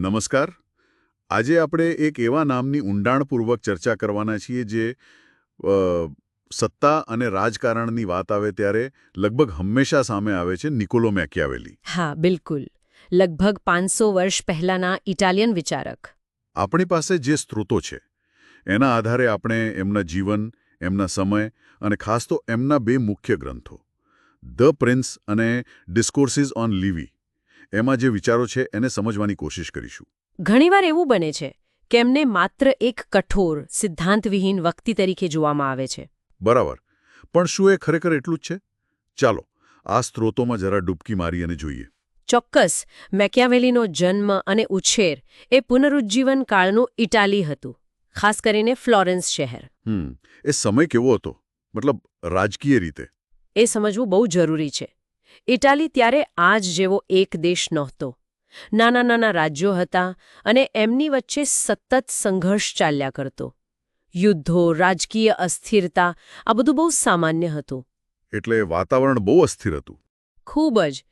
નમસ્કાર. આજે આપણે એક એવા નામની ઊંડાણપૂર્વક ચર્ચા કરવાના છીએ જે સત્તા અને રાજકારણની વાત આવે ત્યારે લગભગ હંમેશા સામે આવે છે નિકોલો મેકિયાવેલી. હા બિલકુલ. લગભગ પાંચસો વર્ષ પહેલાના ઇટાલિયન વિચારક. આપણી પાસે જે સ્ત્રોતો છે એના આધારે આપણે એમના જીવન એમના સમય અને ખાસ તો એમના બે મુખ્ય ગ્રંથો ધ પ્રિન્સ અને ડિસ્કોર્સિસ ઓન લીવી એમાં જે વિચારો છે એને સમજવાની કોશિશ કરીશું. ઘણીવાર એવું બને છે કે એમને માત્ર એક કઠોર સિદ્ધાંતવિહીન વ્યક્તિ તરીકે જોવામાં આવે છે. બરાબર. પણ શું એ ખરેખર એટલું જ છે? ચાલો આ સ્ત્રોતોમાં જરા ડૂબકી મારી અને જોઈએ. ચોક્કસ મેકિયાવેલીનો જન્મ અને ઉછેર એ પુનરુજ્જીવન કાળનું ઇટાલી હતું ખાસ કરીને ફ્લોરેન્સ શહેર. હમ એ સમય કેવો હતો? મતલબ રાજકીય રીતે. એ સમજવું બહુ જરૂરી છે. ઇટાલી ત્યારે આજ જેવો એક દેશ નહોતો. નાના નાના રાજ્યો હતા અને એમની વચ્ચે સતત સંઘર્ષ ચાલ્યા કરતો. યુદ્ધો રાજકીય અસ્થિરતા આ બધું બહુ સામાન્ય હતું. એટલે વાતાવરણ બહુ અસ્થિર હતું. ખૂબ જ.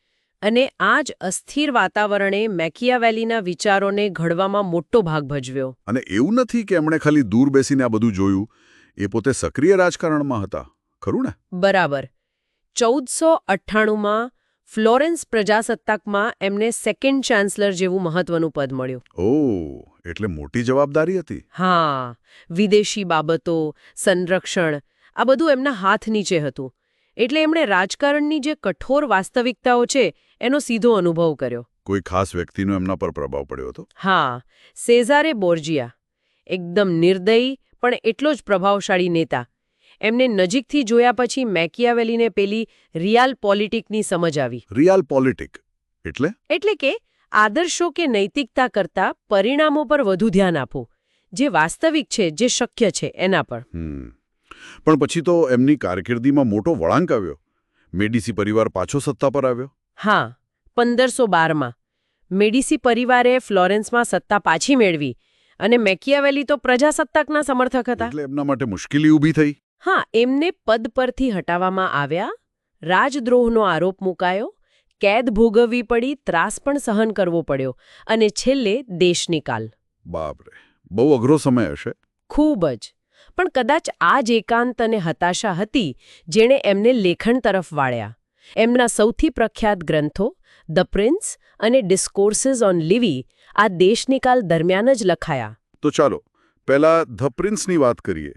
અને આ જ અસ્થિર વાતાવરણે મેકિયાવેલીના વિચારોને ઘડવામાં મોટો ભાગ ભજવ્યો. અને એવું નથી કે એમણે ખાલી દૂર બેસીને આ બધું જોયું. એ પોતે સક્રિય રાજકારણમાં હતા. ખરું ને? બરાબર. ચૌદસો અઠ્ઠાણુંમાં ફ્લોરેન્સ પ્રજાસત્તાકમાં એમને સેકન્ડ ચાન્સલર જેવું મહત્વનું પદ મળ્યું. ઓ એટલે મોટી જવાબદારી હતી. હા વિદેશી બાબતો સંરક્ષણ આ બધું એમના હાથ નીચે હતું. એટલે એમણે રાજકારણની જે કઠોર વાસ્તવિકતાઓ છે એનો સીધો અનુભવ કર્યો. કોઈ ખાસ વ્યક્તિનો એમના પર પ્રભાવ પડ્યો હતો? હા સેઝારે બોર્જિયા. એકદમ નિર્દયી પણ એટલો જ પ્રભાવશાળી નેતા. એમને નજીકથી જોયા પછી મેકિયાવેલીને પેલી રિયાલ પોલિટિકની સમજ આવી. રિયાલ પોલિટિક એટલે? એટલે કે આદર્શો કે નૈતિકતા કરતાં પરિણામો પર વધુ ધ્યાન આપો જે વાસ્તવિક છે જે શક્ય છે એના પર. પણ પછી તો એમની કારકિર્દીમાં મોટો વળાંક આવ્યો. મેડિસી પરિવાર પાછો સત્તા પર આવ્યો. હા પંદરસો બારમાં. મેડિસી પરિવારે ફ્લોરેન્સમાં સત્તા પાછી મેળવી અને મેકિયાવેલી તો પ્રજાસત્તાકના સમર્થક હતા. એટલે એમના માટે મુશ્કેલી ઊભી થઈ. હા એમને પદ પરથી હટાવવામાં આવ્યા રાજદ્રોહનો આરોપ મુકાયો કેદ ભોગવવી પડી ત્રાસ પણ સહન કરવો પડ્યો અને છેલ્લે દેશનિકાલ બાપરે બહુ અઘરો સમય હશે. ખૂબ જ. પણ કદાચ આ જ એકાંત અને હતાશા હતી જેણે એમને લેખન તરફ વાળ્યા. એમના સૌથી પ્રખ્યાત ગ્રંથો ધ પ્રિન્સ અને ડિસ્કોર્સિસ ઓન લિવી આ દેશનિકાલ દરમિયાન જ લખાયા. તો ચાલો પહેલા ધ પ્રિન્સની વાત કરીએ.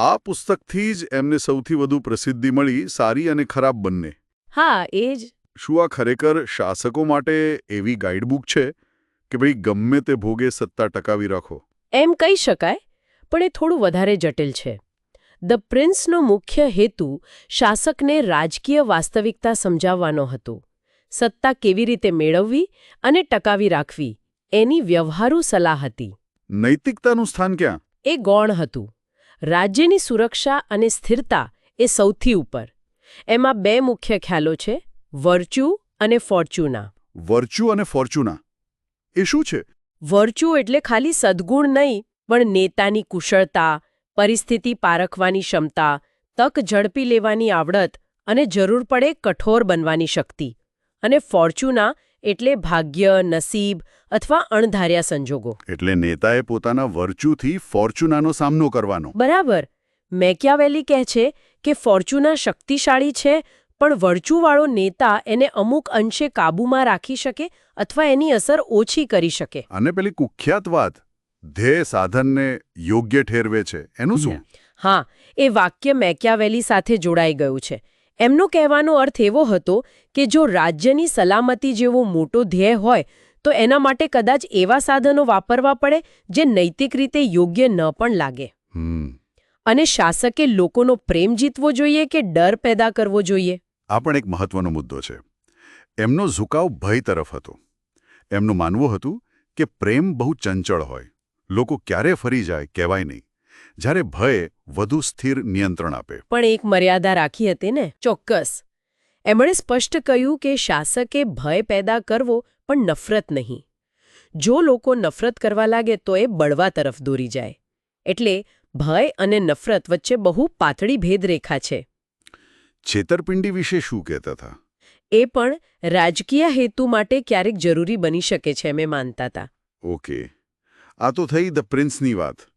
આ પુસ્તકથી જ એમને સૌથી વધુ પ્રસિદ્ધિ મળી સારી અને ખરાબ બંને. હા એ જ. શું આ ખરેખર શાસકો માટે એવી ગાઈડબુક છે કે ભાઈ ગમે તે ભોગે સત્તા ટકાવી રાખો? એમ કહી શકાય પણ એ થોડું વધારે જટિલ છે. ધ પ્રિન્સનો મુખ્ય હેતુ શાસકને રાજકીય વાસ્તવિકતા સમજાવવાનો હતો. સત્તા કેવી રીતે મેળવવી અને ટકાવી રાખવી એની વ્યવહારુ સલાહ હતી. નૈતિકતાનું સ્થાન ક્યાં? એ ગૌણ હતું. રાજ્યની સુરક્ષા અને સ્થિરતા એ સૌથી ઉપર. એમાં બે મુખ્ય ખ્યાલો છે વર્ચ્યુ અને ફોર્ચ્યુના. વર્ચ્યુ અને ફોર્ચ્યુના. એ શું છે? વર્ચ્યુ એટલે ખાલી સદ્ગુણ નહીં પણ નેતાની કુશળતા પરિસ્થિતિ પારખવાની ક્ષમતા તક ઝડપી લેવાની આવડત અને જરૂર પડે કઠોર બનવાની શક્તિ. અને ફોર્ચ્યુના એટલે ભાગ્ય નસીબ અથવા અણધાર્યા સંજોગો. એટલે નેતાએ પોતાના વર્ચ્યુથી ફોર્ચ્યુનાનો સામનો કરવાનો. બરાબર. મેકિયાવેલી કહે છે કે ફોર્ચ્યુના શક્તિશાળી છે પણ વર્ચ્યુવાળો નેતા એને અમુક અંશે કાબૂમાં રાખી શકે અથવા એની અસર ઓછી કરી શકે. અને પેલી કુખ્યાત વાત ધ્યેય સાધનને યોગ્ય ઠેરવે છે એનું શું? હા એ વાક્ય મેકિયાવેલી સાથે જોડાઈ ગયું છે. એમનો કહેવાનો અર્થ એવો હતો કે જો રાજ્યની સલામતી જેવો મોટો ધ્યેય હોય તો એના માટે કદાચ એવા સાધનો વાપરવા પડે જે નૈતિક રીતે યોગ્ય ન પણ લાગે. હમ. અને શાસકે લોકોનો પ્રેમ જીતવો જોઈએ કે ડર પેદા કરવો જોઈએ? આ પણ એક મહત્વનો મુદ્દો છે. એમનો ઝુકાવ ભય તરફ હતો. એમનું માનવું હતું કે પ્રેમ બહુ ચંચળ હોય. લોકો ક્યારે ફરી જાય કહેવાય નહીં. જ્યારે ભય વધુ સ્થિર નિયંત્રણ આપે. પણ એક મર્યાદા રાખી હતી ને ચોક્કસ. એમણે સ્પષ્ટ કહ્યું કે શાસકે ભય પેદા કરવો પણ નફરત નહીં. જો લોકો નફરત કરવા લાગે તો એ બળવા તરફ દોરી જાય. એટલે ભય અને નફરત વચ્ચે બહુ પાતળી ભેદરેખા છે. છેતરપિંડી વિશે શું કહેતા હતા? એ પણ રાજકીય હેતુ માટે ક્યારેક જરૂરી બની શકે છે મેં માનતા હતા ઓકે. આ તો થઈ ધ પ્રિન્સની વાત.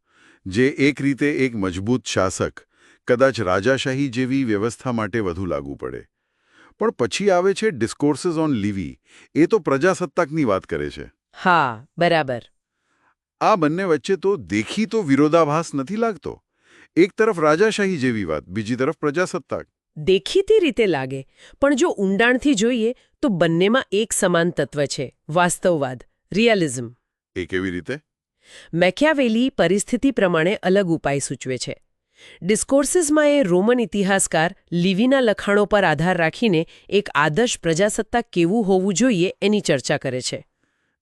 જે એક રીતે એક મજબૂત શાસક કદાચ રાજાશાહી જેવી વ્યવસ્થા માટે વધુ લાગુ પડે. પણ પછી આવે છે ડિસ્કોર્સિસ ઓન લીવી એ તો પ્રજાસત્તાકની વાત કરે છે. હા બરાબર. આ બંને વચ્ચે તો દેખી તો વિરોધાભાસ નથી લાગતો. એક તરફ રાજાશાહી જેવી વાત બીજી તરફ પ્રજાસત્તાક. દેખીતી રીતે લાગે પણ જો ઊંડાણથી જોઈએ તો બંનેમાં એક સમાન તત્વ છે વાસ્તવવાદ રિયાલિઝમ. એ કેવી રીતે? મેકિયાવેલી પરિસ્થિતિ પ્રમાણે અલગ ઉપાય સૂચવે છે. ડિસ્કોર્સિસમાં એ રોમન ઇતિહાસકાર લીવીના લખાણો પર આધાર રાખીને એક આદર્શ પ્રજાસત્તાક કેવું હોવું જોઈએ એની ચર્ચા કરે છે.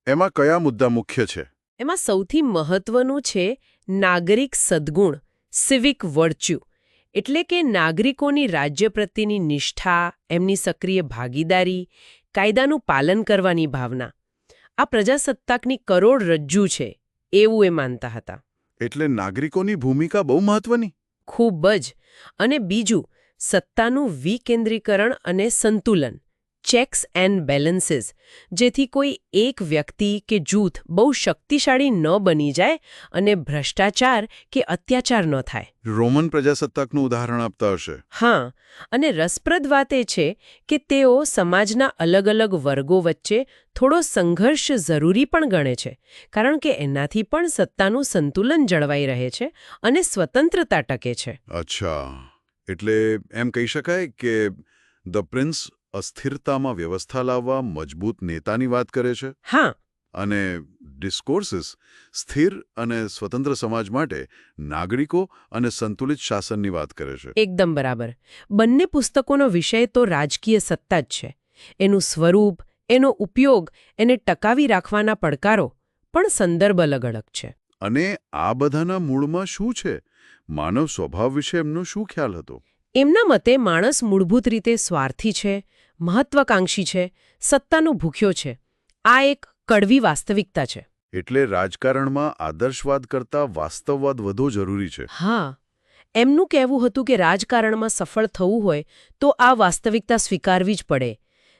એમાં કયા મુદ્દા મુખ્ય છે? એમાં સૌથી મહત્વનું છે નાગરિક સદ્ગુણ સિવિક વર્ચ્યુ એટલે કે નાગરિકોની રાજ્ય પ્રત્યેની નિષ્ઠા એમની સક્રિય ભાગીદારી કાયદાનું પાલન કરવાની ભાવના. આ પ્રજાસત્તાકની કરોડરજ્જુ છે. એવું એ માનતા હતા. એટલે નાગરિકોની ભૂમિકા બહુ મહત્વની. ખૂબ જ. અને બીજું સત્તાનું વિકેન્દ્રીકરણ અને સંતુલન. ચેક્સ એન્ડ બેલેન્સીસ જેથી કોઈ એક વ્યક્તિ કે જૂથ બહુ શક્તિશાળી ન બની જાય અને ભ્રષ્ટાચાર કે અત્યાચાર ન થાય. રોમન પ્રજાસત્તાકનું ઉદાહરણ આપતા હશે. હા અને રસપ્રદ વાત એ છે કે તેઓ સમાજના અલગ અલગ વર્ગો વચ્ચે થોડો સંઘર્ષ જરૂરી પણ ગણે છે કારણ કે એનાથી પણ સત્તાનું સંતુલન જળવાઈ રહે છે અને સ્વતંત્રતા ટકે છે. અચ્છા. એટલે એમ કહી શકાય કે ધ પ્રિન્સ અસ્થિરતામાં વ્યવસ્થા લાવવા મજબૂત નેતાની વાત કરે છે? હા. અને ડિસ્કોર્સિસ સ્થિર અને સ્વતંત્ર સમાજ માટે નાગરિકો અને સંતુલિત શાસનની વાત કરે છે. એકદમ બરાબર. બંને પુસ્તકોનો વિષય તો રાજકીય સત્તા જ છે. એનું સ્વરૂપ એનો ઉપયોગ એને ટકાવી રાખવાના પડકારો પણ સંદર્ભ અલગ અલગ છે. અને આ બધાના મૂળમાં શું છે? માનવ સ્વભાવ વિશે એમનો શું ખ્યાલ હતો? એમના મતે માણસ મૂળભૂત રીતે સ્વાર્થી છે મહત્વાકાંક્ષી છે સત્તાનો ભૂખ્યો છે. આ એક કડવી વાસ્તવિકતા છે. એટલે રાજકારણમાં આદર્શવાદ કરતા વાસ્તવવાદ વધુ જરૂરી છે. હા. એમનું કહેવું હતું કે રાજકારણમાં સફળ થવું હોય તો આ વાસ્તવિકતા સ્વીકારવી જ પડે.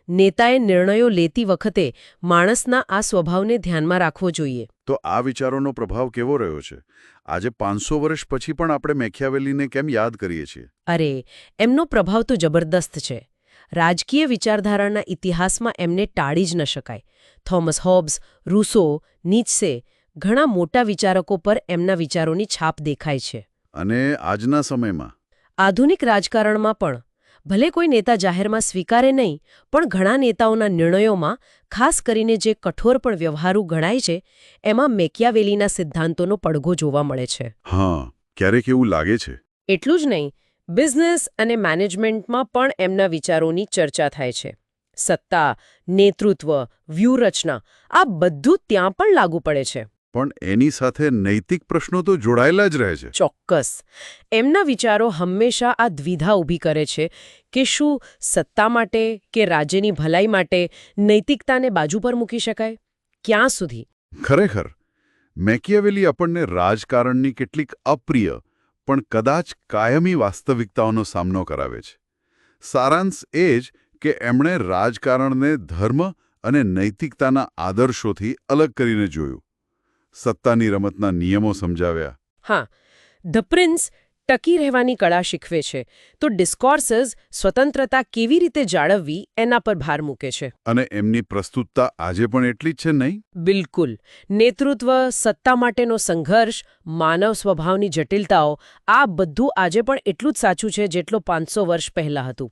નેતાએ નિર્ણયો લેતી વખતે માણસના આ સ્વભાવને ધ્યાનમાં રાખવો જોઈએ. તો આ વિચારોનો પ્રભાવ કેવો રહ્યો છે? આજે પાંચસો વર્ષ પછી પણ આપણે મેખ્યાવેલીને કેમ યાદ કરીએ છીએ? અરે એમનો પ્રભાવ તો જબરદસ્ત છે. રાજકીય વિચારધારાના ઇતિહાસમાં એમને ટાળી જ ન શકાય. થોમસ હોબ્સ રૂસો નીચસે ઘણા મોટા વિચારકો પર એમના વિચારોની છાપ દેખાય છે. અને આજના સમયમાં? આધુનિક રાજકારણમાં પણ. ભલે કોઈ નેતા જાહેરમાં સ્વીકારે નહીં પણ ઘણા નેતાઓના નિર્ણયોમાં ખાસ કરીને જે કઠોર પણ વ્યવહારુ ગણાય છે એમાં મેકિયાવેલીના સિદ્ધાંતોનો પડઘો જોવા મળે છે. હા ક્યારેક એવું લાગે છે. એટલું જ નહીં બિઝનેસ અને મેનેજમેન્ટમાં પણ એમના વિચારોની ચર્ચા થાય છે. સત્તા નેતૃત્વ વ્યૂહરચના આ બધું ત્યાં પણ લાગુ પડે છે. પણ એની સાથે નૈતિક પ્રશ્નો તો જોડાયેલા જ રહે છે. ચોક્કસ. એમના વિચારો હંમેશા આ દ્વિધા ઊભી કરે છે કે શું સત્તા માટે કે રાજ્યની ભલાઈ માટે નૈતિકતાને બાજુ પર મૂકી શકાય? ક્યાં સુધી? ખરેખર મેકિયાવેલી આપણને રાજકારણની કેટલીક અપ્રિય પણ કદાચ કાયમી વાસ્તવિકતાઓનો સામનો કરાવે છે. સારાંશ એ જ કે એમણે રાજકારણને ધર્મ અને નૈતિકતાના આદર્શોથી અલગ કરીને જોયું. સત્તાની રમતના નિયમો સમજાવ્યા. હા, ધ પ્રિન્સ ટકી રહેવાની કળા શીખવે છે. તો ડિસ્કોર્સસ સ્વતંત્રતા કેવી રીતે જાળવવી એના પર ભાર મૂકે છે. અને એમની પ્રસ્તુતતા આજે પણ એટલી જ છે નહીં? બિલકુલ. નેતૃત્વ સત્તા માટેનો સંઘર્ષ માનવ સ્વભાવની જટિલતાઓ આ બધું આજે પણ એટલું જ સાચું છે જેટલો પાંચસો વર્ષ પહેલાં હતું.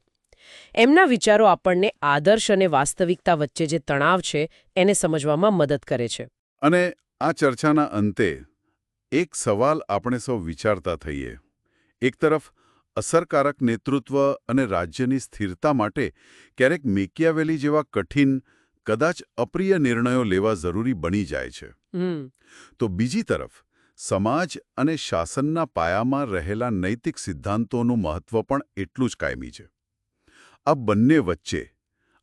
એમના વિચારો આપણને આદર્શ અને વાસ્તવિકતા વચ્ચે જે તણાવ છે એને સમજવામાં મદદ કરે છે. અને આ ચર્ચાના અંતે એક સવાલ આપણે સૌ વિચારતા થઈએ. એક તરફ અસરકારક નેતૃત્વ અને રાજ્યની સ્થિરતા માટે ક્યારેક મેકિયાવેલી જેવા કઠિન કદાચ અપ્રિય નિર્ણયો લેવા જરૂરી બની જાય છે. તો બીજી તરફ સમાજ અને શાસનના પાયામાં રહેલા નૈતિક સિદ્ધાંતોનું મહત્વ પણ એટલું જ કાયમી છે. આ બંને વચ્ચે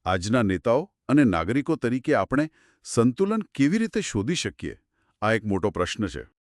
આજના નેતાઓ અને નાગરિકો તરીકે આપણે સંતુલન કેવી રીતે શોધી શકીએ? આ એક મોટો પ્રશ્ન છે.